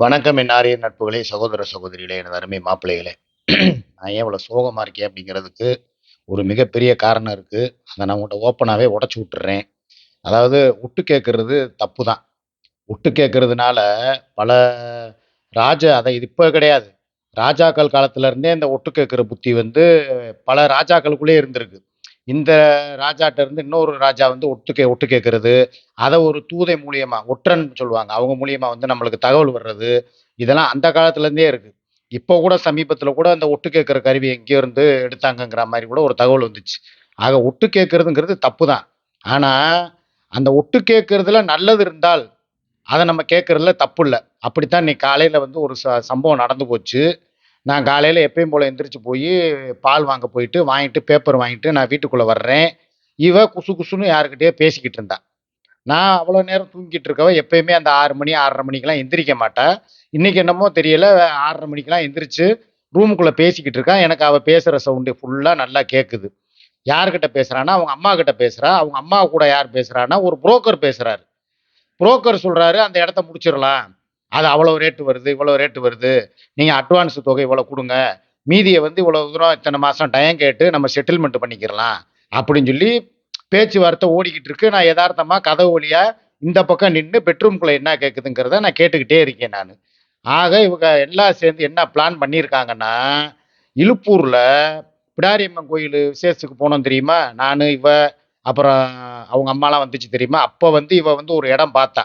வணக்கம் என் ஆரிய நட்புகளே சகோதர சகோதரிகளே எனது அருமை மாப்பிள்ளைகளே. நான் ஏன் இவ்வளோ சோகமாக இருக்கேன் அப்படிங்கிறதுக்கு ஒரு மிகப்பெரிய காரணம் இருக்குது அதை நான் உங்கள்கிட்ட ஓப்பனாகவே உடச்சி விட்டுறேன். அதாவது விட்டு கேட்கறது தப்பு தான் விட்டு கேட்கறதுனால பல ராஜா அதை இது இப்போ கிடையாது. ராஜாக்கள் காலத்துலேருந்தே இந்த ஒட்டு கேட்குற புத்தி வந்து பல ராஜாக்களுக்குள்ளே இருந்திருக்கு. இந்த ராஜாட்ட இருந்து இன்னொரு ராஜா வந்து ஒட்டு கே ஒட்டு கேட்கறது அதை ஒரு தூதை மூலியமா ஒற்றன் சொல்லுவாங்க. அவங்க மூலியமா வந்து நம்மளுக்கு தகவல் வர்றது. இதெல்லாம் அந்த காலத்துலேருந்தே இருக்கு. இப்போ கூட சமீபத்தில் கூட அந்த ஒட்டு கேட்குற கருவி எங்கேயோ இருந்து எடுத்தாங்கங்கிற மாதிரி கூட ஒரு தகவல் வந்துச்சு. ஆக ஒட்டு கேட்கறதுங்கிறது தப்பு தான் ஆனால் அந்த ஒட்டு கேட்கறதுல நல்லது இருந்தால் அதை நம்ம கேட்கறதுல தப்பு இல்லை. அப்படித்தான் இன்னைக்கு காலையில் வந்து ஒரு ச சம்பவம் நடந்து போச்சு. நான் காலையில் எப்பயும் போல் எந்திரிச்சு போய் பால் வாங்க போயிட்டு வாங்கிட்டு பேப்பர் வாங்கிட்டு நான் வீட்டுக்குள்ளே வர்றேன். இவ குசு குசுன்னு யாருக்கிட்டேயோ பேசிக்கிட்டு இருந்தா. நான் அவ்வளோ நேரம் தூங்கிட்டு இருக்கவ எப்பயுமே அந்த ஆறு மணி ஆறரை மணிக்கெலாம் எந்திரிக்க மாட்டேன் இன்னைக்கு என்னமோ தெரியல ஆறரை மணிக்கெலாம் எந்திரிச்சு ரூமுக்குள்ளே பேசிக்கிட்டு இருக்கான் எனக்கு அவள் பேசுகிற சவுண்டு ஃபுல்லாக நல்லா கேட்குது யார்கிட்ட பேசுகிறான்னா அவங்க அம்மா கிட்ட பேசுகிறா அவங்க அம்மா கூட யார் பேசுகிறான்னா ஒரு புரோக்கர் பேசுகிறாரு புரோக்கர் சொல்கிறாரு அந்த இடத்த முடிச்சிடலாம். அது அவ்வளோ ரேட்டு வருது இவ்வளோ ரேட்டு வருது. நீங்கள் அட்வான்ஸ் தொகை இவ்வளோ கொடுங்க. மீதியை வந்து இவ்வளோ தூரம் இத்தனை மாதம் டைம் கேட்டு நம்ம செட்டில்மெண்ட் பண்ணிக்கிறலாம் அப்படின்னு சொல்லி பேச்சுவார்த்தை ஓடிக்கிட்டு இருக்கு. நான் யதார்த்தமாக கதவு வழியாக இந்த பக்கம் நின்று பெட்ரூம்குள்ளே என்ன கேட்குதுங்கிறத நான் கேட்டுக்கிட்டே இருக்கேன் நான். ஆக இவங்க எல்லாம் சேர்ந்து என்ன பிளான் பண்ணியிருக்காங்கன்னா இழுப்பூரில் பிடாரியம்மன் கோயில் விசேஷத்துக்கு போனோம் தெரியுமா? நான் இவ அப்புறம் அவங்க அம்மாலாம் வந்துச்சு தெரியுமா? அப்போ வந்து இவ வந்து ஒரு இடம் பார்த்தா.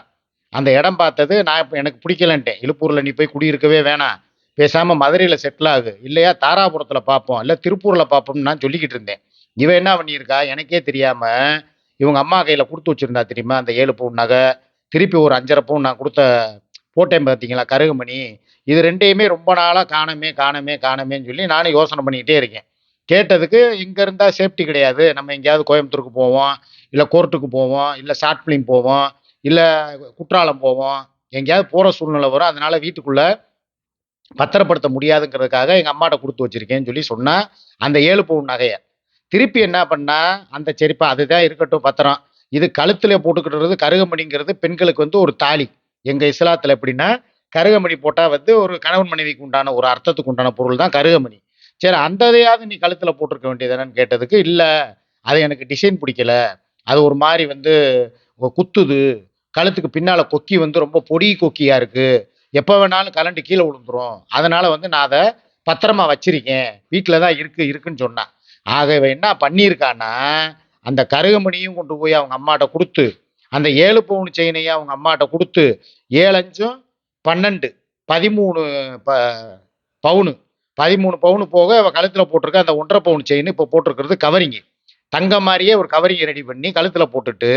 அந்த இடம் பார்த்தது நான் இப்போ எனக்கு பிடிக்கலன்ட்டேன். இழுப்பூரில் நீ போய் குடியிருக்கவே வேணாம். பேசாமல் மதுரையில் செட்டில் ஆகு. இல்லையா தாராபுரத்தில் பார்ப்போம் இல்லை திருப்பூரில் பார்ப்போம்னு நான் சொல்லிக்கிட்டு இருந்தேன். இவன் என்ன பண்ணியிருக்கா? எனக்கே தெரியாமல் இவங்க அம்மா கையில் கொடுத்து வச்சிருந்தா தெரியுமா? அந்த ஏழு பவுன் நகை. திருப்பி ஒரு அஞ்சரை பவுன் நான் கொடுத்த போட்டேன் பார்த்தீங்களா கருகுமணி. இது ரெண்டையுமே ரொம்ப நாளாக காணமே காணமே காணமேன்னு சொல்லி நானும் யோசனை பண்ணிக்கிட்டே இருக்கேன். கேட்டதுக்கு இங்கே இருந்தால் சேஃப்டி கிடையாது. நம்ம எங்கேயாவது கோயம்புத்தூருக்கு போவோம் இல்லை கோர்ட்டுக்கு போவோம் இல்லை ஷார்ட் ஃபிலிம் போவோம். இல்லை குற்றாலம் போவோம். எங்கேயாவது போகிற சூழ்நிலை வரும். அதனால் வீட்டுக்குள்ளே பத்திரப்படுத்த முடியாதுங்கிறதுக்காக எங்கள் அம்மாட்ட கொடுத்து வச்சிருக்கேன்னு சொல்லி சொன்னால் அந்த ஏழு பவுன் நகையை. திருப்பி என்ன பண்ணால் அந்த செரிப்பா அதுதான் இருக்கட்டும் பத்திரம். இது கழுத்தில் போட்டுக்கிட்டுறது கருகமணிங்கிறது பெண்களுக்கு வந்து ஒரு தாலி. எங்கள் இஸ்லாத்தில் எப்படின்னா கருகமணி போட்டால் வந்து ஒரு கணவன் மனைவிக்கு உண்டான ஒரு அர்த்தத்துக்கு உண்டான பொருள் தான் கருகமணி. சரி அந்த இதையாவது நீ கழுத்தில் போட்டிருக்க வேண்டியதானு கேட்டதுக்கு இல்லை அது எனக்கு டிசைன் பிடிக்கல. அது ஒரு மாதிரி வந்து குத்துது. கழுத்துக்கு பின்னால் கொக்கி வந்து ரொம்ப பொடி கொக்கியாக இருக்குது எப்போ வேணாலும் கலண்டு கீழே விழுந்துரும். அதனால் வந்து நான் அதை பத்திரமா வச்சிருக்கேன். வீட்டில் தான் இருக்குது இருக்குன்னு சொன்னான் ஆக இவன் என்ன பண்ணியிருக்கான்னா அந்த கருகமணியும் கொண்டு போய் அவங்க அம்மாட்ட கொடுத்து அந்த ஏழு பவுன் செயினையும் அவங்க அம்மாட்ட கொடுத்து ஏழு அஞ்சும் பன்னெண்டு பதிமூணு ப பவுனு. பதிமூணு பவுனு போக அவள் கழுத்தில் போட்டிருக்க அந்த ஒன்றரை பவுன் செயின் இப்போ போட்டிருக்கிறது கவரிங்கு. தங்கம் மாதிரியே ஒரு கவரிங்கை ரெடி பண்ணி கழுத்தில் போட்டுட்டு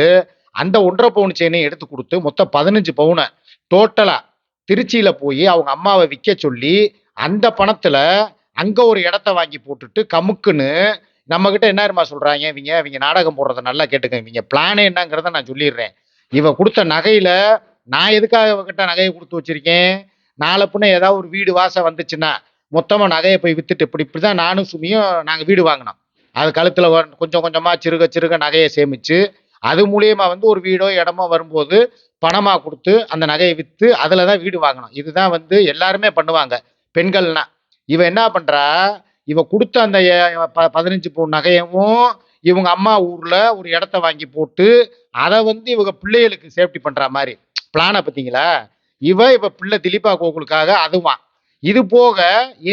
அந்த ஒன்றரை பவுன் செயினை எடுத்து கொடுத்து மொத்தம் பதினஞ்சு பவுனை டோட்டலாக திருச்சியில் போய் அவங்க அம்மாவை விற்க சொல்லி அந்த பணத்தில் அங்கே ஒரு இடத்த வாங்கி போட்டுட்டு கமுக்குன்னு நம்மக்கிட்ட என்ன சொல்கிறாங்க இவங்க இவங்க நாடகம் போடுறத நல்லா கேட்டுக்க இவங்க பிளானே என்னங்கிறத நான் சொல்லிடுறேன். இவன் கொடுத்த நகையில் நான் எதுக்காக இவகிட்ட நகையை கொடுத்து வச்சுருக்கேன்? நாளை பின்ன ஏதாவது ஒரு வீடு வாசம் வந்துச்சுன்னா மொத்தமாக நகையை போய் விற்றுட்டு இப்படி இப்படி தான் நானும் சுமியும் நாங்கள் வீடு வாங்கினோம். அது கழுத்தில் கொஞ்சம் கொஞ்சமாக சிறுக சிறுக நகையை சேமித்து அது மூலியமா வந்து ஒரு வீடோ இடமோ வரும்போது பணமாக கொடுத்து அந்த நகையை விற்று அதில் தான் வீடு வாங்கணும். இதுதான் வந்து எல்லாருமே பண்ணுவாங்க. பெண்கள்னா. இவ என்ன பண்ணுறா இவ கொடுத்த அந்த ப பதினஞ்சு பவுன் நகையவும் இவங்க அம்மா ஊரில் ஒரு இடத்த வாங்கி போட்டு அதை வந்து இவங்க பிள்ளைகளுக்கு சேஃப்டி பண்ணுற மாதிரி. பிளானை பார்த்தீங்களா இவ இவ பிள்ளை திலீபா கோகுலுக்காக அதுவான் இது போக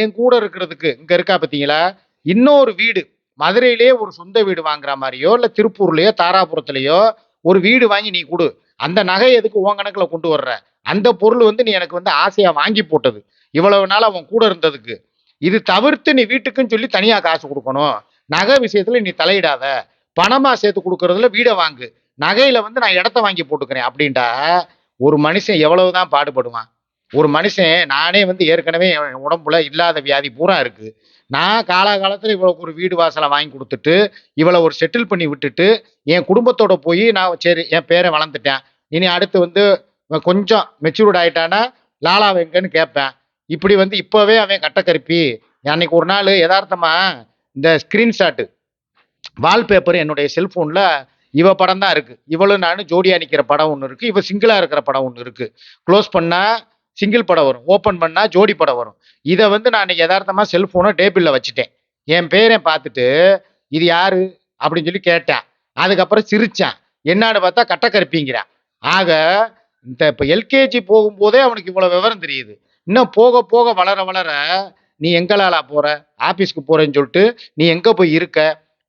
என் கூட இருக்கிறதுக்கு இங்கே இருக்கா பார்த்தீங்களா இன்னொரு வீடு. மதுரையிலே ஒரு சொந்த வீடு வாங்குற மாதிரியோ இல்லை திருப்பூர்லையோ தாராபுரத்துலையோ ஒரு வீடு வாங்கி நீ கொடு. அந்த நகை எதுக்கு உன் கணக்கில் கொண்டு வர்ற? அந்த பொருள் வந்து நீ எனக்கு வந்து ஆசையாக வாங்கி போட்டது. இவ்வளவு நாள் அவன் கூட இருந்ததுக்கு. இது தவிர்த்து நீ வீட்டுக்குன்னு சொல்லி தனியாக காசு கொடுக்கணும். நகை விஷயத்தில் நீ தலையிடாத. பணமாக சேர்த்து கொடுக்கறதுல வீடை வாங்கு. நகையில் வந்து நான் இடத்த வாங்கி போட்டுக்கிறேன் அப்படின்டா ஒரு மனுஷன் எவ்வளவுதான் பாடுபடுவான். ஒரு மனுஷன் நானே வந்து ஏற்கனவே உடம்புல இல்லாத வியாதி பூரா இருக்குது நான் காலாகாலத்தில் இவளுக்கு ஒரு வீடு வாசலை வாங்கி கொடுத்துட்டு இவளை ஒரு செட்டில் பண்ணி விட்டுட்டு என் குடும்பத்தோட போய் நான் சரி என் பேரை வளர்ந்துட்டேன். இனி அடுத்து வந்து கொஞ்சம் மெச்சூர்ட் ஆயிட்டானா லாலா எங்கன்னு கேட்பேன். இப்படி வந்து இப்போவே அவன் கட்டக்கருப்பி. அன்னைக்கு ஒரு நாள் யதார்த்தமா இந்த ஸ்க்ரீன்ஷாட்டு வால்பேப்பர் என்னுடைய செல்ஃபோனில் இவ படம் தான் இருக்குது இவளும் நானும் ஜோடியாக நிற்கிற படம் ஒன்று இருக்குது இவ சிங்கிளாக இருக்கிற படம் ஒன்று இருக்குது க்ளோஸ் பண்ணால் சிங்கிள் படம் வரும். ஓப்பன் பண்ணால் ஜோடி படம் வரும். இதை வந்து நான் இன்னைக்கு யதார்த்தமா செல்போனை டேபிளில் வச்சுட்டேன். என் பேரை பார்த்துட்டு இது யார்? அப்படின்னு சொல்லி கேட்டேன். அதுக்கப்புறம் சிரிச்சான். என்னான்னு பார்த்தா கட்டக்கருப்பிங்கிறான் ஆக இந்த இப்போ எல்கேஜி போகும்போதே அவனுக்கு இவ்வளோ விவரம் தெரியுது. இன்னும் போக போக வளர வளர நீ எங்களாலா போகிற ஆஃபீஸ்க்கு போகிறேன்னு சொல்லிட்டு நீ எங்கே போய் இருக்க?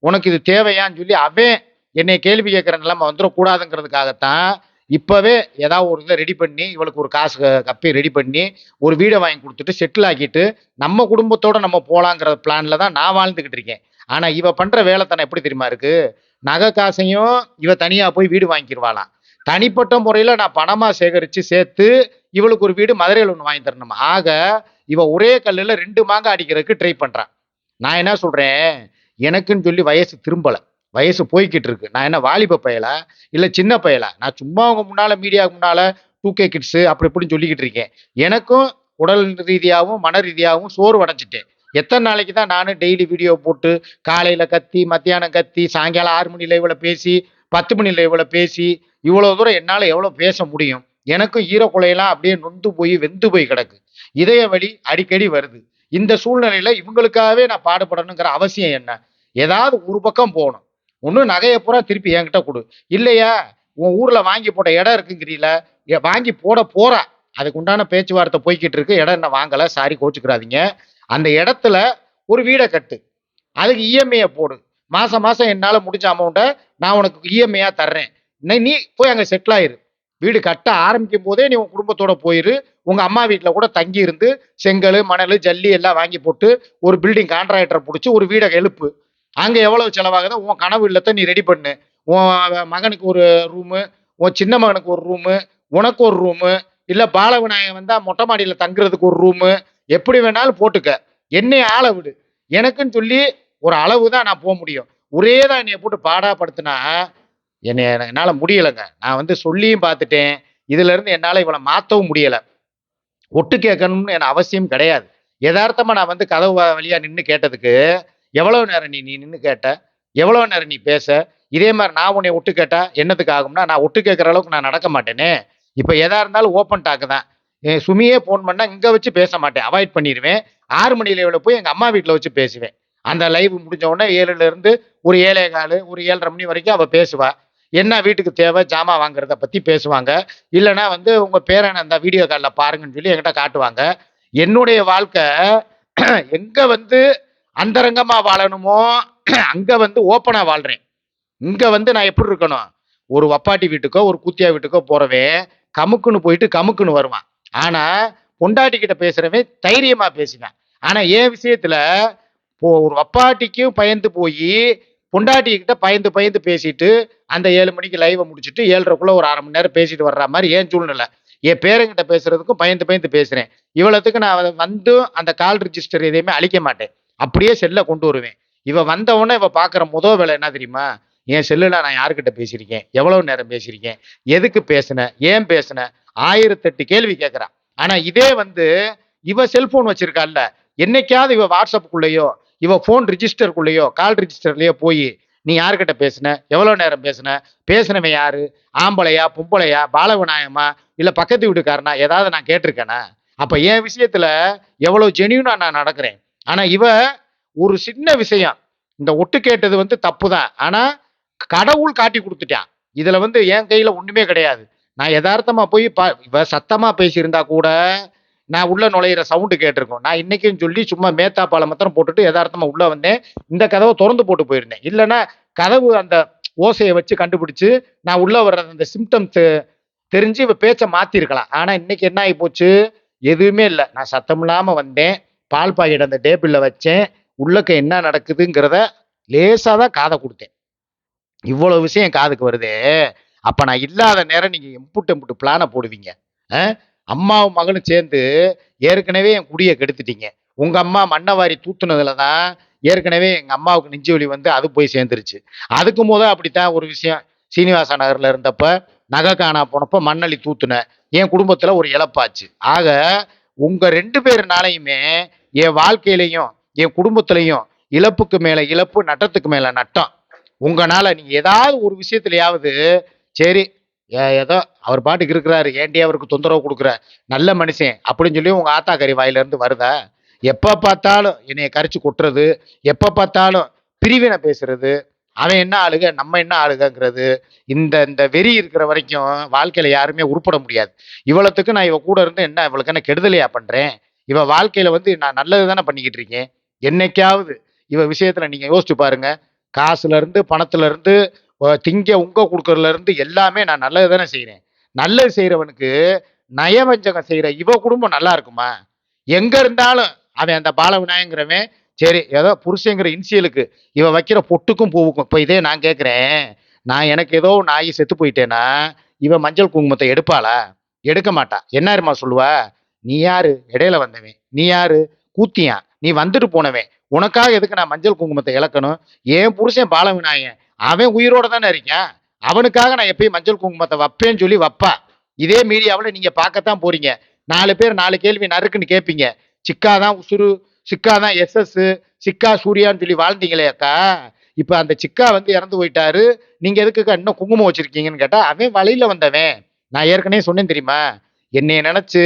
உனக்கு இது தேவையான்னு சொல்லி அவன் என்னை கேள்வி கேட்குற நிலைமை வந்துடக்கூடாதுங்கிறதுக்காகத்தான் இப்போவே ஏதாவது ஒரு இதை ரெடி பண்ணி இவளுக்கு ஒரு காசு க- கப்பி ரெடி பண்ணி ஒரு வீடை வாங்கி கொடுத்துட்டு செட்டில் ஆக்கிட்டு நம்ம குடும்பத்தோடு நம்ம போகலாங்கிற பிளானில் தான் நான் வாழ்ந்துக்கிட்டு இருக்கேன். ஆனால் இவ வேலை தானே எப்படி தெரியுமா இருக்குது நகை காசையும் இவ தனியாக போய் வீடு வாங்கிடுவாளாம் தனிப்பட்ட முறையில் நான் பணமாக சேகரித்து சேர்த்து இவளுக்கு ஒரு வீடு மதுரையில் ஒன்று வாங்கி தரணும்? ஆக இவ ஒரே கல்லில் ரெண்டு மாங்காய் அடிக்கிறதுக்கு ட்ரை பண்ணுறான் நான் என்ன சொல்கிறேன் எனக்குன்னு சொல்லி வயசு திரும்பலை. வயசு போய்கிட்டு இருக்கு. நான் என்ன வாலிப பயலா? இல்லை சின்ன பயலா? நான் சும்மா உங்க முன்னால மீடியாவுக்கு முன்னால டூ கே கிட்ஸ் அப்படி இப்படின்னு சொல்லிக்கிட்டு இருக்கேன். எனக்கும் உடல் ரீதியாகவும் மன ரீதியாகவும் சோறு அடைஞ்சிட்டேன். எத்தனை நாளைக்கு தான் நானும் டெய்லி வீடியோ போட்டு காலையில் கத்தி மத்தியானம் கத்தி சாயங்காலம் ஆறு மணி லைவ்ல பேசி பத்து மணி லைவ்ல பேசி இவ்வளோ தூரம் என்னால் எவ்வளோ பேச முடியும்? எனக்கும் ஈரக்குலையெல்லாம் அப்படியே நொந்து போய் வெந்து போய் கிடக்கு. இதய வழி அடிக்கடி வருது. இந்த சூழ்நிலையில் இவங்களுக்காகவே நான் பாடுபடணுங்கிற அவசியம் என்ன? ஏதாவது ஒரு பக்கம் போகணும். ஒன்றும் நகையை பூரா திருப்பி என்கிட்ட கொடு. இல்லையா? உன் ஊரில் வாங்கி போட்ட இடம் இருக்குங்கிறீல வாங்கி போட போகிறா அதுக்கு உண்டான பேச்சுவார்த்தை போய்கிட்டு இருக்கு. இடம் என்ன வாங்கலை. சாரி கோச்சுக்கிறாதீங்க. அந்த இடத்துல ஒரு வீடை கட்டு. அதுக்கு இஎம்ஐயை போடு. மாதம் மாதம் என்னால் முடிஞ்ச அமௌண்ட்டை நான் உனக்கு இஎம்ஐயாக தர்றேன். நீ- நீ போய் அங்கே செட்டில் ஆயிரு. வீடு கட்ட ஆரம்பிக்கும் போதே நீ உன் குடும்பத்தோட போயிரு. உங்க அம்மா வீட்டில் கூட தங்கி இருந்து செங்கல் மணல் ஜல்லி எல்லாம் வாங்கி போட்டு ஒரு பில்டிங் கான்ட்ராக்டரை பிடிச்சி ஒரு வீடை எழுப்பு. அங்கே எவ்வளவு செலவாகுதோ உன் கனவு இல்லத்தை நீ ரெடி பண்ணு. உன் மகனுக்கு ஒரு ரூமு உன் சின்ன மகனுக்கு ஒரு ரூமு உனக்கு ஒரு ரூமு இல்லை பாலவிநாயகம் வந்தால் மொட்டை மாடியில் தங்குறதுக்கு ஒரு ரூமு எப்படி வேணாலும் போட்டுக்க. என்னை ஆளை விடு. எனக்குன்னு சொல்லி ஒரு அளவு தான் நான் போக முடியும். ஒரே தான் என்னைய போட்டு பாடாப்படுத்தினா என்னை என்னால் முடியலைங்க. நான் வந்து சொல்லியும் பார்த்துட்டேன். இதுலேருந்து என்னால் இவளை மாற்றவும் முடியல. ஒட்டு கேட்கணும்னு எனக்கு அவசியம் கிடையாது. யதார்த்தமாக நான் வந்து கதவு வழியாக நின்று கேட்டதுக்கு எவ்வளவு நேரம் நீ நீ நின்று கேட்ட? எவ்வளவு நேரம் நீ பேச? இதே மாதிரி நான் உன்னை விட்டு கேட்டா என்னத்துக்கு ஆகும்னா நான் விட்டு கேட்குற அளவுக்கு நான் நடக்க மாட்டேனே. இப்போ எதா இருந்தாலும் ஓப்பன் டாக்கு தான். என் சுமியே ஃபோன் பண்ணால் இங்கே வச்சு பேச மாட்டேன். அவாய்ட் பண்ணிடுவேன் ஆறு மணி லைவில் போய் எங்கள் அம்மா வீட்டில் வச்சு பேசுவேன். அந்த லைவ் முடிஞ்ச உடனே ஏழுலேருந்து ஒரு ஏழே கால் ஒரு ஏழரை மணி வரைக்கும் அவள் பேசுவா. என்ன வீட்டுக்கு தேவை ஜாமான் வாங்குறத பற்றி பேசுவாங்க. இல்லைன்னா வந்து உங்கள் பேரனை அந்த வீடியோ காலில் பாருங்கன்னு சொல்லி என்கிட்ட காட்டுவாங்க. என்னுடைய வாழ்க்கை எங்கே வந்து அந்தரங்கமா வாழணுமோ? அங்க வந்து ஓப்பனா வாழ்றேன். இங்க வந்து நான் எப்படி இருக்கணும்? ஒரு வப்பாட்டி வீட்டுக்கோ ஒரு கூத்தியா வீட்டுக்கோ போகிறவே கமுக்குன்னு போயிட்டு கமுக்குன்னு வருவான். ஆனா பொண்டாட்டி கிட்ட பேசுறவன் தைரியமா பேசினான் ஆனா என் விஷயத்துல ஒரு வப்பாட்டிக்கும் பயந்து போய் பொண்டாட்டி கிட்ட பயந்து பயந்து பேசிட்டு அந்த ஏழு மணிக்கு லைவை முடிச்சுட்டு ஏழரைக்குள்ள ஒரு அரை மணி நேரம் பேசிட்டு வர்ற மாதிரி ஏன் சூழ்நிலை. என் பேரங்கிட்ட பேசுறதுக்கும் பயந்து பயந்து பேசுறேன். இவ்வளவுக்கு நான் வந்து- வந்தும் அந்த கால் ரிஜிஸ்டர் எதையுமே அழிக்க மாட்டேன். அப்படியே செல்ல கொண்டு வருவேன். இவ வந்த உடனே இவ பாக்குற முதல் வேலை என்ன தெரியுமா? என் செல்லுல நான் யாருக்கிட்ட பேசியிருக்கேன்? எவ்வளவு நேரம் பேசியிருக்கேன்? எதுக்கு பேசினேன் ஏன் பேசினேன் ஆயிரத்தெட்டு கேள்வி கேட்குறான் ஆனா இதே வந்து இவ செல்போன் வச்சிருக்கால்ல என்னைக்காவது இவ வாட்ஸ்அப்புக்குள்ளேயோ இவ ஃபோன் ரிஜிஸ்டருக்குள்ளேயோ கால் ரிஜிஸ்டர்லயோ போய் நீ யாருக்கிட்ட பேசுன? எவ்வளவு நேரம் பேசுன? பேசுனவன் யாரு? ஆம்பளையா பொம்பளையா பாலவிநாயகமா இல்ல பக்கத்து வீட்டுக்காரனா? ஏதாவது நான் கேட்டிருக்கேனா? அப்ப என் விஷயத்துல எவ்வளவு ஜெனியூனா நான் நடக்கிறேன். ஆனா இவ ஒரு சின்ன விஷயம். இந்த ஒட்டு கேட்டது வந்து தப்பு தான் ஆனா கடவுள் காட்டி கொடுத்துட்டான். இதுல வந்து என் கையில ஒண்ணுமே கிடையாது. நான் யதார்த்தமா போய் பா இவ சத்தமா பேசியிருந்தா கூட நான் உள்ள நுழையிற சவுண்டு கேட்டிருக்கோம். நான் இன்னைக்குன்னு சொல்லி சும்மா மேத்தா பாலம் மாத்திரம் போட்டுட்டு யதார்த்தமா உள்ள வந்தேன். இந்த கதவை திறந்து போட்டு போயிருந்தேன். இல்லைன்னா கதவு அந்த ஓசையை வச்சு கண்டுபிடிச்சு நான் உள்ள வர்ற அந்த சிம்டம்ஸ் தெரிஞ்சு இவ பேச்சை மாத்திருக்கலாம். ஆனா இன்னைக்கு என்ன ஆகி போச்சு? எதுவுமே இல்லை. நான் சத்தம் இல்லாம வந்தேன். பால் பாக்கெட் அந்த டேபிளில் வச்சேன். உள்ளக்க என்ன நடக்குதுங்கிறத லேசாக தான் காதை கொடுத்தேன். இவ்வளோ விஷயம் என் காதுக்கு வருதே. அப்போ நான் இல்லாத நேரம் நீங்கள் எம்புட்டு எம்புட்டு பிளானை போடுவீங்க. ஆ? அம்மாவும் மகனும் சேர்ந்து ஏற்கனவே என் குடியை கெடுத்துட்டீங்க. உங்கள் அம்மா மண்ணவாரி தூத்துனதுல தான் ஏற்கனவே எங்கள் அம்மாவுக்கு நெஞ்சு வலி வந்து அது போய் சேர்ந்துருச்சு. அதுக்கு போது அப்படித்தான் ஒரு விஷயம். சீனிவாச நகரில் இருந்தப்ப நகை காணா போனப்போ மண்ணள்ளி தூத்துன. என் குடும்பத்தில் ஒரு இழப்பாச்சு. ஆக உங்கள் ரெண்டு பேருனாலையுமே என் வாழ்க்கையிலையும் என் குடும்பத்திலையும் இழப்புக்கு மேல இழப்பு நட்டத்துக்கு மேல நட்டம். உங்களால நீ ஏதாவது ஒரு விஷயத்துலயாவது சரி ஏதோ அவர் பாட்டுக்கு இருக்கிறாரு ஏன்டி அவருக்கு தொந்தரவு கொடுக்குற நல்ல மனுஷன் அப்படின்னு சொல்லி உங்க ஆத்தா கறி வாயில வருதா? எப்ப பார்த்தாலும் என்னைய கரிச்சு கொட்டுறது எப்ப பார்த்தாலும் பிரிவினை பேசுறது அவன் என்ன ஆளுக நம்ம என்ன ஆளுகங்கிறது இந்த இந்த வெறி இருக்கிற வரைக்கும் வாழ்க்கையில யாருமே உருப்பட முடியாது. இவ்வளவுக்கு நான் இவ கூட இருந்து என்ன இவளுக்கு என்ன கெடுதலையா பண்றேன்? இவ வாழ்க்கையில வந்து நான் நல்லது தானே பண்ணிக்கிட்டு இருக்கேன். என்னைக்காவது இவ விஷயத்துல நீங்க யோசிச்சு பாருங்க. காசுல இருந்து பணத்துல இருந்து திங்க உங்க கொடுக்கறதுல இருந்து எல்லாமே நான் நல்லது தானே செய்யறேன் நல்லது செய்யறவனுக்கு நயவஞ்சகம் செய்யற இவ குடும்பம் நல்லா இருக்குமா? எங்க இருந்தாலும் அவன் அந்த பாலவிநாயகங்கிறவன் சரி ஏதோ புருஷங்கிற இன்சியலுக்கு இவ வைக்கிற பொட்டுக்கும் பூவுக்கும் இப்போ இதே நான் கேட்குறேன் நான் எனக்கு ஏதோ நாய் செத்து போயிட்டேன்னா இவ மஞ்சள் குங்குமத்தை எடுப்பாளா? எடுக்க மாட்டா. என்னருமா சொல்லுவா? நீ யாரு? இடையில வந்தவன். நீ யாரு? கூத்தியான் நீ வந்துட்டு போனவன். உனக்காக எதுக்கு நான் மஞ்சள் குங்குமத்தை இழக்கணும்? என் புருஷன் பாலவிநாயகன். அவன் உயிரோட தானே இருக்கேன் அவனுக்காக நான் எப்பயும் மஞ்சள் குங்குமத்தை வைப்பேன்னு சொல்லி வைப்பா. இதே மீடியாவில் நீங்க பார்க்கத்தான் போறீங்க. நாலு பேர் நாலு கேள்வி நறுக்குன்னு கேட்பீங்க சிக்கா தான் உசுரு சிக்கா தான் எஸ்எஸ் சிக்கா சூர்யான்னு சொல்லி வாழ்ந்தீங்களே அக்கா. இப்போ அந்த சிக்கா வந்து இறந்து போயிட்டாரு. நீங்க எதுக்குக்கா இன்னும் குங்குமம் வச்சிருக்கீங்கன்னு கேட்டா அவன் வழியில வந்தவன். நான் ஏற்கனவே சொன்னேன் தெரியுமா? என்னைய நினைச்சு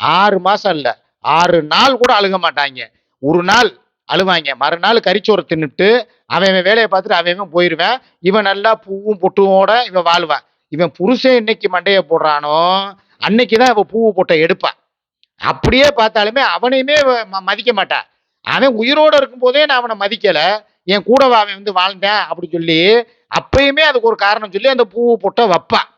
ஆறு மாசம் இல்லை. ஆறு நாள் கூட அழுக மாட்டாங்க. ஒரு நாள் அழுவாங்க. மறுநாள் கறிச்சோறு தின்னுட்டு அவன் அவன் வேலையை பார்த்துட்டு அவன் போயிடுவேன் இவன் நல்லா பூவும் பொட்டுவோட இவன் வாழ்வான் இவன் புருஷன் இன்னைக்கு மண்டையை போடுறானோ அன்னைக்கு தான் இவன் பூவு பொட்டை எடுப்பான் அப்படியே பார்த்தாலுமே அவனையுமே மதிக்க மாட்டான் அவன் உயிரோடு இருக்கும்போதே நான் அவனை மதிக்கலை. என் கூட அவன் வந்து வாழ்ந்தேன் அப்படி சொல்லி அப்பயுமே அதுக்கு ஒரு காரணம் சொல்லி அந்த பூவு பொட்டை வைப்பான்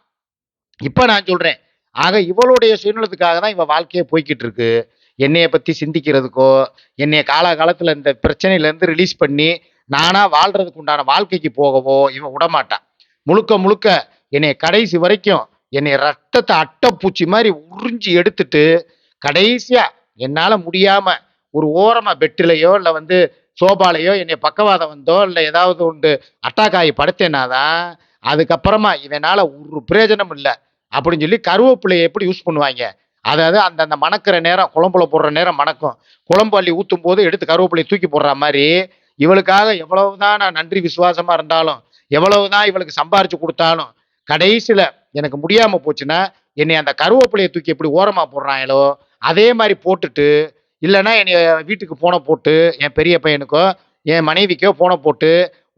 இப்போ நான் சொல்கிறேன் ஆக இவளுடைய சுயநலத்துக்காக தான் இவன் வாழ்க்கையே போய்கிட்டு இருக்கு என்னைய பற்றி சிந்திக்கிறதுக்கோ என்னைய காலகாலத்தில் இந்த பிரச்சனையிலேருந்து ரிலீஸ் பண்ணி நானாக வாழ்கிறதுக்கு உண்டான வாழ்க்கைக்கு போகவோ இவன் விடமாட்டான் முழுக்க முழுக்க என்னைய கடைசி வரைக்கும் என்னை ரத்தத்தை அட்டைப்பூச்சி மாதிரி உறிஞ்சி எடுத்துட்டு கடைசியாக என்னால் முடியாமல் ஒரு ஓரமாக பெட்டிலையோ இல்லை வந்து சோபாலையோ என்னை பக்கவாதம் வந்தோ இல்லை ஏதாவது ஒன்று அட்டாக் ஆகி படுத்தேனாதான் அதுக்கப்புறமா இவனால் ஒரு பிரயோஜனம் இல்லை. அப்படின்னு சொல்லி கருவேப்பிலையை எப்படி யூஸ் பண்ணுவாங்க? அதாவது அந்த அந்த மணக்கிற நேரம் குழம்புல போடுற நேரம் மணக்கும். குழம்பு அள்ளி ஊற்றும் போது எடுத்து கருவேப்பிலையை தூக்கி போடுற மாதிரி இவளுக்காக எவ்வளவுதான் நான் நன்றி விசுவாசமாக இருந்தாலும் எவ்வளவுதான் இவளுக்கு சம்பாரிச்சு கொடுத்தாலும் கடைசியில் எனக்கு முடியாமல் போச்சுன்னா என்னை அந்த கருவேப்பிலையை தூக்கி எப்படி ஓரமாக போடுறாங்களோ அதே மாதிரி போட்டுட்டு இல்லைன்னா என்னை வீட்டுக்கு போன போட்டு என் பெரிய பையனுக்கோ என் மனைவிக்கோ போன போட்டு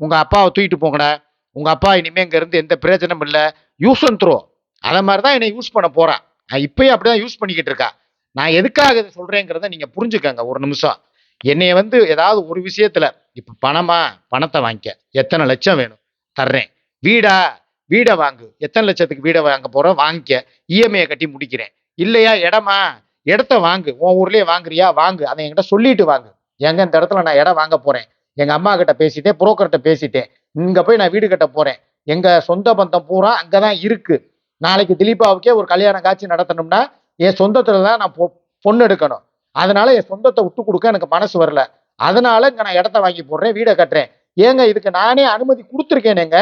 உங்கள் அப்பாவை தூக்கிட்டு போங்கடா. உங்கள் அப்பா இனிமேல் இங்கேருந்து எந்த பிரயோஜனமும் இல்லை. யூஸ் அண்ட் த்ரோ அதை மாதிரி தான் என்னை யூஸ் பண்ண போகிறான் நான் இப்பயும் அப்படிதான் யூஸ் பண்ணிக்கிட்டு இருக்கா. நான் எதுக்காக இதை சொல்றேங்கிறத நீங்க புரிஞ்சுக்கங்க ஒரு நிமிஷம். என்னைய வந்து ஏதாவது ஒரு விஷயத்துல இப்ப பணமா? பணத்தை வாங்கிக்க. எத்தனை லட்சம் வேணும்? தர்றேன். வீடா? வீடை வாங்கு. எத்தனை லட்சத்துக்கு வீடை வாங்க போறோம் வாங்கிக்க. இஎம்ஐயை கட்டி முடிக்கிறேன். இல்லையா? இடமா? இடத்த வாங்கு. உன் ஊர்லயே வாங்குறியா? வாங்கு. அதை என்கிட்ட சொல்லிட்டு வாங்கு. எங்க இந்த இடத்துல நான் இடம் வாங்க போறேன். எங்க அம்மா கிட்ட பேசிட்டேன் புரோக்கர்கிட்ட பேசிட்டேன். இங்க போய் நான் வீடு கட்ட போறேன். எங்க சொந்த பந்தம் பூரா அங்கதான் இருக்கு. நாளைக்கு திலீபாவுக்கே ஒரு கல்யாண காட்சி நடத்தணும்னா என் சொந்தத்துல தான் நான் பொ- பொண்ணு எடுக்கணும். அதனால என் சொந்தத்தை விட்டு கொடுக்க எனக்கு மனசு வரல. அதனால இங்க நான் இடத்த வாங்கி போடுறேன் வீடை கட்டுறேன். ஏங்க இதுக்கு நானே அனுமதி கொடுத்துருக்கேனேங்க.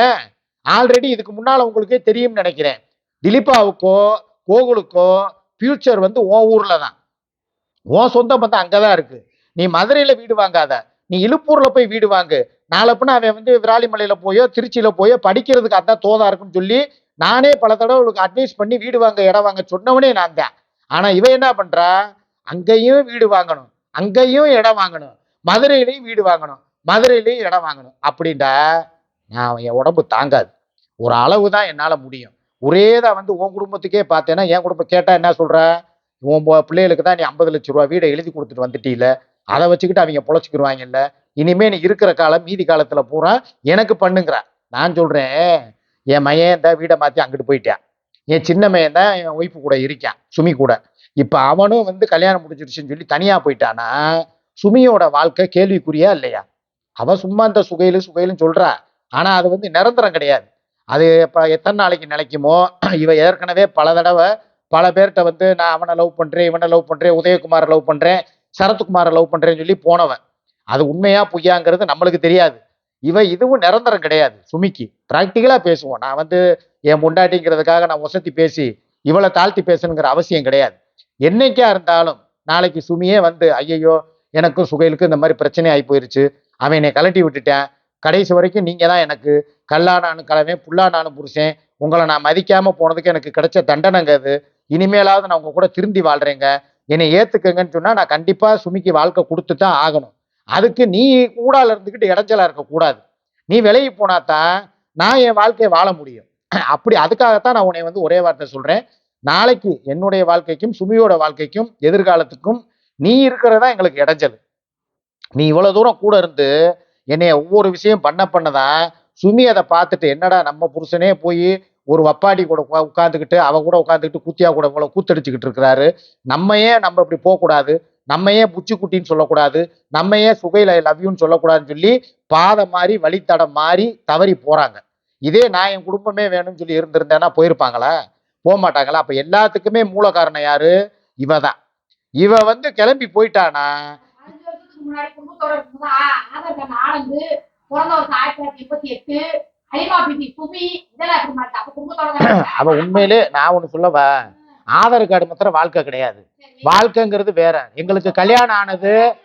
ஆல்ரெடி இதுக்கு முன்னால உங்களுக்கே தெரியும்னு நினைக்கிறேன். திலீபாவுக்கோ கோகுலுக்கோ ஃபியூச்சர் வந்து உன் ஊர்ல தான். உன் சொந்தம் பந்தம் அங்கதான் இருக்கு. நீ மதுரையில வீடு வாங்காத. நீ இழுப்பூர்ல போய் வீடு வாங்கு. நாளை பின்ன அவன் வந்து விராலிமலையில போயோ திருச்சியில போயோ படிக்கிறதுக்கு அதான் தோதா இருக்குன்னு சொல்லி நானே பல தடவை அவளுக்கு அட்வைஸ் பண்ணி வீடு வாங்க இடம் வாங்க சொன்னவனே நான் தான். ஆனால் இவன் என்ன பண்ணுறா அங்கேயும் வீடு வாங்கணும். அங்கேயும் இடம் வாங்கணும். மதுரையிலையும் வீடு வாங்கணும். மதுரையிலையும் இடம் வாங்கணும். அப்படின்டா நான் என் உடம்பு தாங்காது. ஒரு அளவு தான் என்னால் முடியும். ஒரே தான் வந்து உன் குடும்பத்துக்கே பார்த்தேன்னா என் குடும்பம் கேட்டால் என்ன சொல்கிற உன் பிள்ளைகளுக்கு தான் நீ ஐம்பது லட்ச ரூபா வீடை எழுதி கொடுத்துட்டு வந்துட்டீல அதை வச்சுக்கிட்டு அவங்க பொழைச்சிக்கிருவாங்கல்ல. இனிமே நீ இருக்கிற காலம் மீதி காலத்தில் பூரா எனக்கு பண்ணுங்கிற. நான் சொல்கிறேன் என் மையன் இந்த வீடை மாற்றி அங்கிட்டு போயிட்டான். என் சின்ன மையன் தான் என் ஒய்ஃபு கூட இருக்கான் சுமி கூட. இப்போ அவனும் வந்து கல்யாணம் முடிஞ்சிருச்சுன்னு சொல்லி தனியாக போயிட்டானா சுமியோட வாழ்க்கை கேள்விக்குறியா இல்லையா? அவன் சும்மா இந்த சுகையிலு சுகையிலும் சொல்கிறா ஆனால் அது வந்து நிரந்தரம் கிடையாது. அது இப்போ எத்தனை நாளைக்கு நிலைக்குமோ இவ ஏற்கனவே பல தடவை பல பேர்கிட்ட வந்து நான் அவனை லவ் பண்ணுறேன் இவனை லவ் பண்ணுறேன் உதயகுமாரை லவ் பண்ணுறேன் சரத்குமாரை லவ் பண்ணுறேன்னு சொல்லி போனவன். அது உண்மையா பொய்யாங்கிறது நம்மளுக்கு தெரியாது. இவன் இதுவும் நிரந்தரம் கிடையாது. சுமிக்கு. ப்ராக்டிக்கலா பேசுவோம். நான் வந்து என் முண்டாட்டிங்கிறதுக்காக நான் ஒசத்தி பேசி இவளை தாழ்த்தி பேசணுங்கிற அவசியம் கிடையாது. என்னைக்கா இருந்தாலும் நாளைக்கு சுமியே வந்து ஐயையோ எனக்கும் சுகைலுக்கும் இந்த மாதிரி பிரச்சனை ஆகி போயிருச்சு. அவன் என்னை கலட்டி விட்டுட்டேன். கடைசி வரைக்கும் நீங்கள் தான் எனக்கு கல்லானானு கலவேன் புல்லானானு புருஷன். உங்களை நான் மதிக்காமல் போனதுக்கு எனக்கு கிடைச்ச தண்டனைங்க அது. இனிமேலாவது நான் உங்க கூட திருந்தி வாழ்றேங்க. என்னை ஏற்றுக்கங்கன்னு சொன்னால் நான் கண்டிப்பாக சுமிக்கு வாழ்க்கை கொடுத்து தான் ஆகணும். அதுக்கு நீ கூடால இருந்துக்கிட்டு இடைஞ்சலா இருக்கக்கூடாது நீ விலகி போனாதான் நான் என் வாழ்க்கையை வாழ முடியும். அப்படி அதுக்காகத்தான் நான் உன்னை வந்து ஒரே வார்த்தை சொல்றேன். நாளைக்கு என்னுடைய வாழ்க்கைக்கும் சுமியோட வாழ்க்கைக்கும் எதிர்காலத்துக்கும் நீ இருக்கிறதா எங்களுக்கு இடைஞ்சல். நீ இவ்வளவு தூரம் கூட இருந்து என்னைய ஒவ்வொரு விஷயம் பண்ண பண்ணதான் சுமி அதை பார்த்துட்டு என்னடா நம்ம புருஷனே போய் ஒரு வப்பாடி கூட உக்கா- அவ கூட உட்காந்துக்கிட்டு கூத்தியா கூட இவ்வளவு கூத்தடிச்சுக்கிட்டு இருக்கிறாரு. நம்ம ஏன் நம்ம இப்படி போகக்கூடாது? நம்ம ஏன் புச்சி குட்டின்னு சொல்லக்கூடாது நம்ம ஏன் சுகையில லவ் யூன்னு சொல்லக்கூடாதுன்னு சொல்லி பாதை மாறி வழித்தடம் மாறி தவறி போறாங்க. இதே நான் என் குடும்பமே வேணும்னு சொல்லி இருந்திருந்தேன்னா போயிருப்பாங்களா? போக மாட்டாங்களா அப்ப எல்லாத்துக்குமே மூல காரணம் யாரு? இவ தான் இவ வந்து கிளம்பி போயிட்டானா. அவ உண்மையிலே நான் ஒண்ணு சொல்லவா? ஆதார் கார்டு மாத்திரம் வாழ்க்கை கிடையாது. வாழ்க்கைங்கிறது வேற. எங்களுக்கு கல்யாணம் ஆனது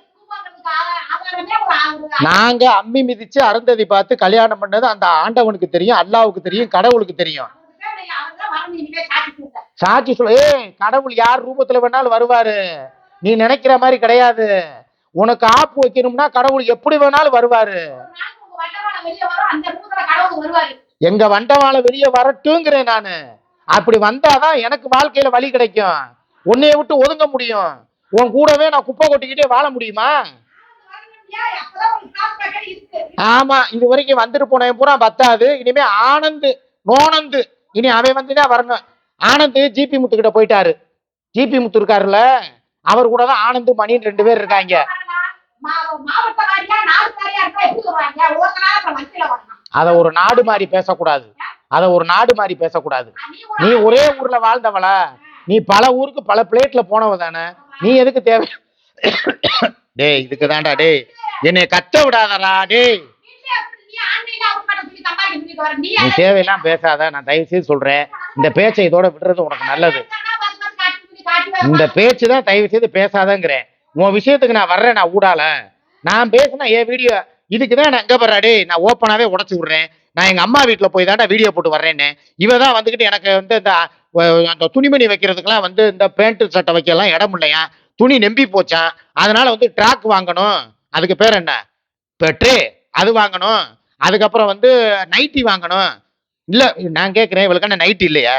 நாங்க அம்மி மிதிச்சு அருந்ததி பார்த்து கல்யாணம் பண்ணது அந்த ஆண்டவனுக்கு தெரியும் அல்லாவுக்கு தெரியும் கடவுளுக்கு தெரியும். சாட்சி சொல்ல ஏய் கடவுள் யார் ரூபத்துல வேணாலும் வருவாரு. நீ நினைக்கிற மாதிரி கிடையாது. உனக்கு ஆப்பு வைக்கணும்னா கடவுள் எப்படி வேணாலும் வருவாரு. எங்க வண்டவாள வெளியே வரட்டுங்கிறேன் நானு. அப்படி வந்தாதான் எனக்கு வாழ்க்கையில வழி கிடைக்கும். உன்னைய விட்டு ஒதுங்க முடியும். உன் கூடவே நான் குப்பை கொட்டிக்கிட்டே வாழ முடியுமா? ஆமா இது வரைக்கும் வந்துட்டு போனவன் பூரா பத்தாது. இனிமே ஆனந்து நோனந்து. இனி அவன் வந்துதான் வரணும். ஆனந்த் ஜிபி முத்துக்கிட்ட போயிட்டாரு. ஜிபி முத்து இருக்காருல்ல? அவர் கூட தான் ஆனந்து மணின்னு ரெண்டு பேர் இருக்காங்க. அத ஒரு நாடு மாதிரி பேசக்கூடாது. அதை ஒரு நாடு மாதிரி பேசக்கூடாது. நீ ஒரே ஊர்ல வாழ்ந்தவளா? நீ பல ஊருக்கு பல பிளேட்ல போனவ தானே? நீ எதுக்கு தேவை? டேய் இதுக்கு தான்டா டேய். என்னை கத்த விடாதடா டேய். நீ தேவையெல்லாம் பேசாத நான் தயவு செய்து சொல்றேன். இந்த பேச்சை இதோட விடுறது உனக்கு நல்லது. இந்த பேச்சு தான் தயவு செய்து பேசாதங்கிறேன். உன் விஷயத்துக்கு நான் வர்றேன் நான் ஊடால. நான் பேசினா என் வீடியோ இதுக்கு தான் நான் எங்க போறாடே நான் ஓப்பனாவே உடச்சு விடுறேன். நான் எங்க அம்மா வீட்டில் போய் தான்டா வீடியோ போட்டு வர்றேன்னு. இவ தான் வந்துக்கிட்டு எனக்கு வந்து இந்த அந்த துணிமணி வைக்கிறதுக்கெல்லாம் வந்து இந்த பேண்ட் சட்டை வைக்கலாம் இடம் இல்லையா? துணி நெம்பி போச்சான் அதனால வந்து ட்ராக் வாங்கணும். அதுக்கு பேர் என்ன? பெட்ரு அது வாங்கணும். அதுக்கப்புறம் வந்து நைட்டி வாங்கணும். இல்ல நான் கேட்குறேன் இவளுக்கான நைட்டி இல்லையா?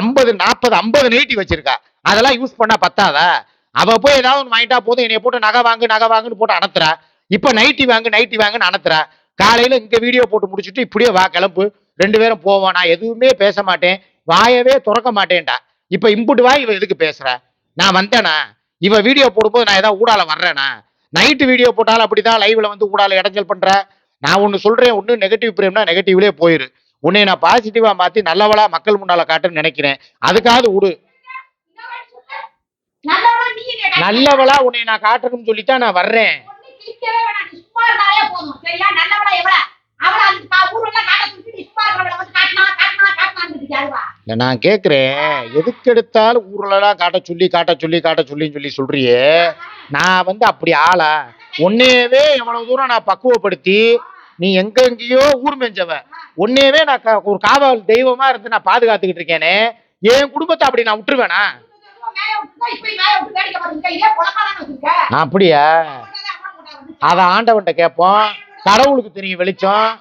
ஐம்பது நாற்பது ஐம்பது நைட்டி வச்சிருக்கா. அதெல்லாம் யூஸ் பண்ணா பத்தாதா? அவ போய் ஏதாவது ஒன்று வாங்கிட்டா போதும். என்னைய போட்டு நகை வாங்கு நகை வாங்குன்னு போட்டு அனுத்துறா. இப்ப நைட்டி வாங்கு நைட்டி வாங்குன்னு அனுத்துறா. காலையில இங்க வீடியோ போட்டு முடிச்சுட்டு இப்படியே வா கிளம்பு. ரெண்டு பேரும் போவோம். நான் எதுவுமே பேச மாட்டேன். வாயவே திறக்க மாட்டேன்டா. இப்ப இம்புட்டு வாய் இவ எதுக்கு பேசுற? நான் வந்தேனா? இவ வீடியோ போடும்போது நான் ஏதாவது ஊடால வர்றேனா? நைட்டு வீடியோ போட்டாலும் அப்படிதான் லைவ்ல வந்து ஊடால இடைஞ்சல் பண்ற. நான் ஒன்னு சொல்றேன் ஒன்னு நெகட்டிவ் பிரேம்னா நெகட்டிவ்லயே போயிரு. உன்னை நான் பாசிட்டிவா மாத்தி நல்லவளா மக்கள் முன்னால காட்டுன்னு நினைக்கிறேன். அதுக்காவது விடு. நல்லவளா உன்னை நான் காட்டணும்னு சொல்லித்தான் நான் வர்றேன். கிழிக்கவே வேணாம். நீ சும்மா இருந்தாலே போதும். சரியா? நல்லவளா எவளா? அவளா அந்த கா- ஊரெல்லாம் காட்ட சொல்லிட்டு நீ சும்மா இருக்கிறவளை வந்து காட்டினா, காட்டினா, காட்டினான்னு? இல்ல, நான் கேக்குறேன் எதுக்கு எடுத்தாலும் ஊர்லலாம் காட்ட சொல்லி காட்ட சொல்லி காட்ட சொல்லின்னு சொல்லி சொல்றியே நான் வந்து அப்படி ஆளா உன்னையவே எவ்வளவு தூரம் நான் பக்குவப்படுத்தி நீ எங்க எங்கேயோ ஊர் மெஞ்சவ உன்னையவே நான் ஒரு காவல் தெய்வமா இருந்து நான் பாதுகாத்துக்கிட்டு இருக்கேனே என் குடும்பத்தை அப்படி நான் விட்டுருவேனா. அப்படியா போட்டதே அப்புறம் போட்டா வந்து. அதை ஆண்டவன்ட்ட கேட்போம். கடவுளுக்கு தெரியும் வெளிச்சம்.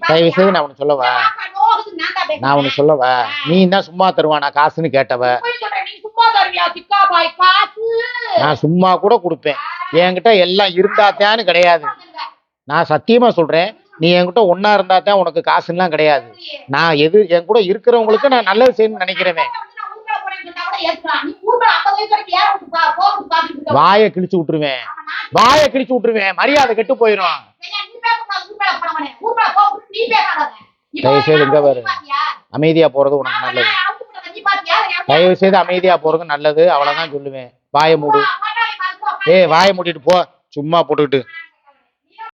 தயவு செய்து நான் உனக்கு சொல்லவா? நான் உனக்கு சொல்லவா? நீ தான் சும்மா நான் காசுன்னு கேட்டவ. நான் சும்மா கூட கொடுப்பேன். என்கிட்ட எல்லாம் இருந்தாத்தான்னு கிடையாது. நான் சத்தியமா சொல்றேன். நீ என்கிட்ட ஒன்னா இருந்தா தான் உனக்கு காசுலாம் கிடையாது. நான் எது என் கூட இருக்கிறவங்களுக்கு நான் நல்லது செய்யணும்னு நினைக்கிறேன் வாயை கிழிச்சு விட்டுருவேன் வாயை கிழிச்சு விட்டுருவேன் மரியாதை கெட்டு போயிடும் தயவு செய்து இங்க பாரு. அமைதியா போறது உனக்கு நல்லது தயவு செய்து அமைதியா போறது நல்லது அவ்வளவுதான் சொல்லுவேன் வாயை மூடு ஏய் வாயை மூடிட்டு போ சும்மா போட்டுக்கிட்டு